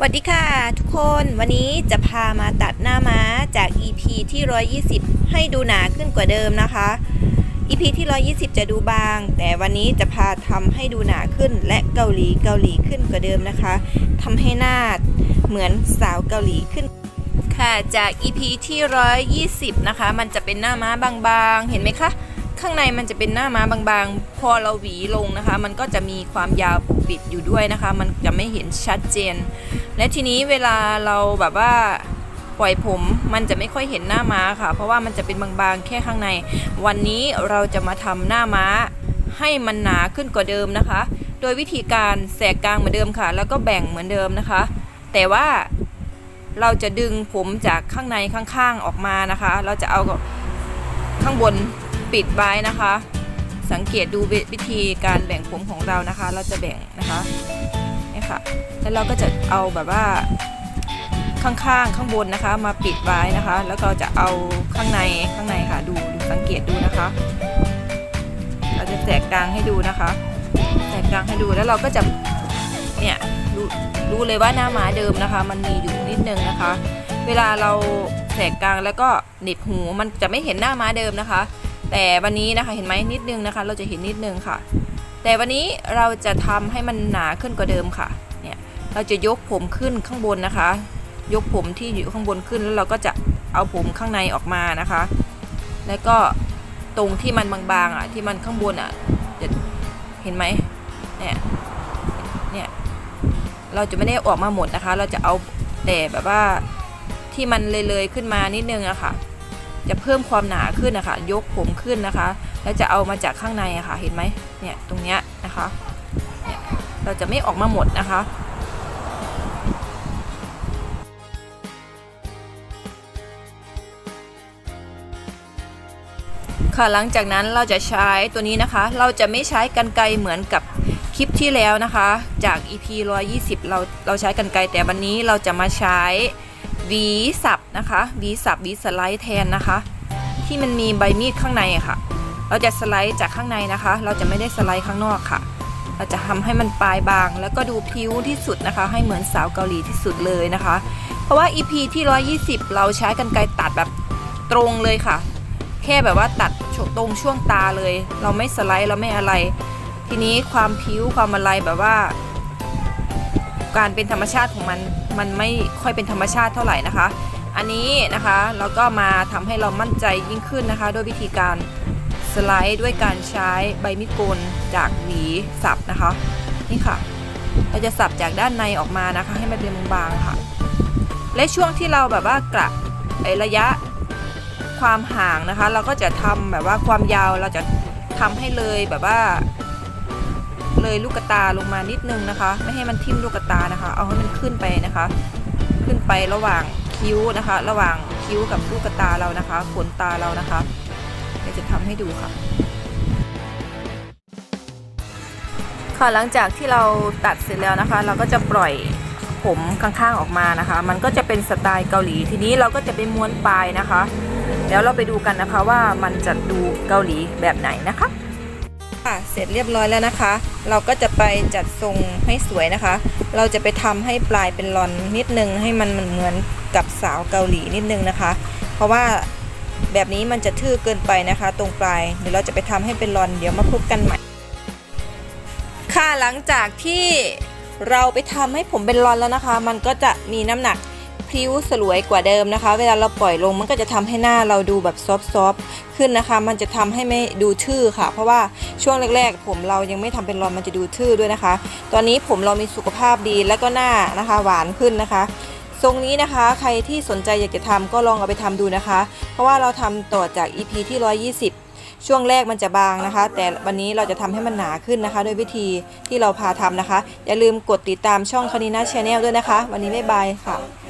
สวัสดีค่ะทุกคนวันนี้จะพามาตัดหน้าม้าจาก EP ที่ 120 ให้ดูหนาขึ้นกว่าเดิมนะคะ EP ที่ 120 จะดูบาง แต่วันนี้จะพาทำให้ดูหนาขึ้นและเกาหลีเกาหลีขึ้นกว่าเดิมนะคะทำให้หน้าเหมือนสาวเกาหลีขึ้นค่ะจาก EP ที่ 120 นะคะ มันจะเป็นหน้าม้าบางๆ เห็นไหมคะ ข้างในมันจะเป็นหน้าม้าบางๆ พอเราหวีลงนะคะ มันก็จะมีความยาวปกปิดอยู่ด้วยนะคะ มันจะไม่เห็นชัดเจน และทีนี้เวลาเราแบบว่าปล่อยผมมันจะไม่ค่อยเห็นหน้าม้าค่ะ เพราะว่ามันจะเป็นบางๆแค่ข้างใน วันนี้เราจะมาทำหน้าม้าให้มันหนาขึ้นกว่าเดิมนะคะ โดยวิธีการแสกกลางเหมือนเดิมค่ะ แล้วก็แบ่งเหมือนเดิมนะคะ แต่ว่าเราจะดึงผมจากข้างในข้างๆออกมานะคะ เราจะเอาข้างบน ปิดไว้นะคะ สังเกตดูวิธีการแบ่งผมของเรานะคะ เราจะแบ่งนะคะนี่ค่ะแล้วเราก็จะเอาแบบว่าข้างๆ ข้างบนนะคะ มาปิดไว้นะคะ แล้วก็จะเอาข้างในข้างในค่ะ ดูดูสังเกตดูนะคะ เราจะแสกกลางให้ดูนะคะแสกกลางให้ดูแล้วเราก็จะเนี่ยรู้รู้เลยว่าหน้าหมาเดิมนะคะ มันมีอยู่นิดนึงนะคะ เวลาเราแสกกลางแล้วก็หนีบหูมันจะไม่เห็นหน้าม้าเดิมนะคะ แต่วันนี้นะคะเห็นไหมนิดนึงนะคะ เราจะเห็นนิดนึงค่ะ แต่วันนี้เราจะทำให้มันหนาขึ้นกว่าเดิมค่ะเนี่ยเราจะยกผมขึ้นข้างบนนะคะ ยกผมที่อยู่ข้างบนขึ้นแล้วเราก็จะเอาผมข้างในออกมานะคะ แล้วก็ตรงที่มันบางๆอะที่มันข้างบนอะจะเห็นไหมเนี่ยเนี่ยเราจะไม่ได้ออกมาหมดนะคะ เราจะเอาแต่แบบว่าที่มันเลยๆขึ้นมานิดนึงอะค่ะ จะเพิ่มความหนาขึ้นนะคะ ยกผมขึ้นนะคะ แล้วจะเอามาจากข้างในอะค่ะ เห็นไหมเนี่ยตรงเนี้ยนะคะเนี่ยเราจะไม่ออกมาหมดนะคะค่ะหลังจากนั้นเราจะใช้ตัวนี้นะคะ เราจะไม่ใช้กันไกรเหมือนกับคลิปที่แล้วนะคะ จาก EP 120 เราเราใช้กันไกรแต่วันนี้เราจะมาใช้ หวีสับนะคะหวีสับหวีสไลด์แทนนะคะ ที่มันมีใบมีดข้างในอะค่ะ เราจะสไลด์จากข้างในนะคะ เราจะไม่ได้สไลด์ข้างนอกค่ะ เราจะทำให้มันปลายบาง แล้วก็ดูพิ้วที่สุดนะคะ ให้เหมือนสาวเกาหลีที่สุดเลยนะคะ เพราะว่า EP ที่ 120 เราใช้กันไกรตัดแบบตรงเลยค่ะ แค่แบบว่าตัดตรงช่วงตาเลย เราไม่สไลด์เราไม่อะไร ทีนี้ความพิ้วความอะไรแบบว่า การเป็นธรรมชาติของมัน มันไม่ค่อยเป็นธรรมชาติเท่าไหร่นะคะ อันนี้นะคะเราก็มาทำให้เรามั่นใจยิ่งขึ้นนะคะ ด้วยวิธีการสไลด์ด้วยการใช้ใบมีดโกนจากหวีสับนะคะ นี่ค่ะ เราจะสับจากด้านในออกมานะคะ ให้มันเป็นบางๆค่ะ และช่วงที่เราแบบว่ากระไอระยะความห่างนะคะ เราก็จะทำแบบว่าความยาวเราจะทำให้เลยแบบว่า เลยลูกตาลงมานิดนึงนะคะ ไม่ให้มันทิ่มลูกตานะคะ เอาให้มันขึ้นไปนะคะ ขึ้นไประหว่างคิ้วนะคะ ระหว่างคิ้วกับลูกตาเรานะคะขนตาเรานะคะเดี๋ยวจะทำให้ดูค่ะค่ะหลังจากที่เราตัดเสร็จแล้วนะคะ เราก็จะปล่อยผมข้างๆออกมานะคะ มันก็จะเป็นสไตล์เกาหลี ทีนี้เราก็จะไปม้วนปลายนะคะเดี๋ยวเราไปดูกันนะคะว่ามันจะดูเกาหลีแบบไหนนะคะ ร็จเรียบร้อยแล้วนะคะ เราก็จะไปจัดทรงให้สวยนะคะ เราจะไปทำให้ปลายเป็นรอนนิดนึง ให้มันเหมือนกับสาวเกาหลีนิดนึงนะคะ เพราะว่าแบบนี้มันจะทื่อเกินไปนะคะ ตรงปลายเดี๋ยวเราจะไปทำให้เป็นรอนเดี๋ยวมาพบกันใหม่ ค่ะหลังจากที่เราไปทำให้ผมเป็นรอนแล้วนะคะ มันก็จะมีน้ำหนัก พริ้วสลวยกว่าเดิมนะคะ เวลาเราปล่อยลงมันก็จะทำให้หน้าเราดูแบบซอฟต์ๆขึ้นนะคะ มันจะทำให้ไม่ดูทื่อค่ะ เพราะว่าช่วงแรก ๆ ผมเรายังไม่ทำเป็นรอนมันจะดูทื่อด้วยนะคะ ตอนนี้ผมเรามีสุขภาพดีแล้วก็หน้านะคะ หวานขึ้นนะคะทรงนี้นะคะใครที่สนใจอยากจะทำก็ลองเอาไปทำดูนะคะ เพราะว่าเราทำต่อจาก EP ที่ 120 ช่วงแรกมันจะบางนะคะ แต่วันนี้เราจะทำให้มันหนาขึ้นนะคะด้วยวิธีที่เราพาทำนะคะ อย่าลืมกดติดตามช่องคานินาชาแนลด้วยนะคะ วันนี้บ๊ายบายค่ะ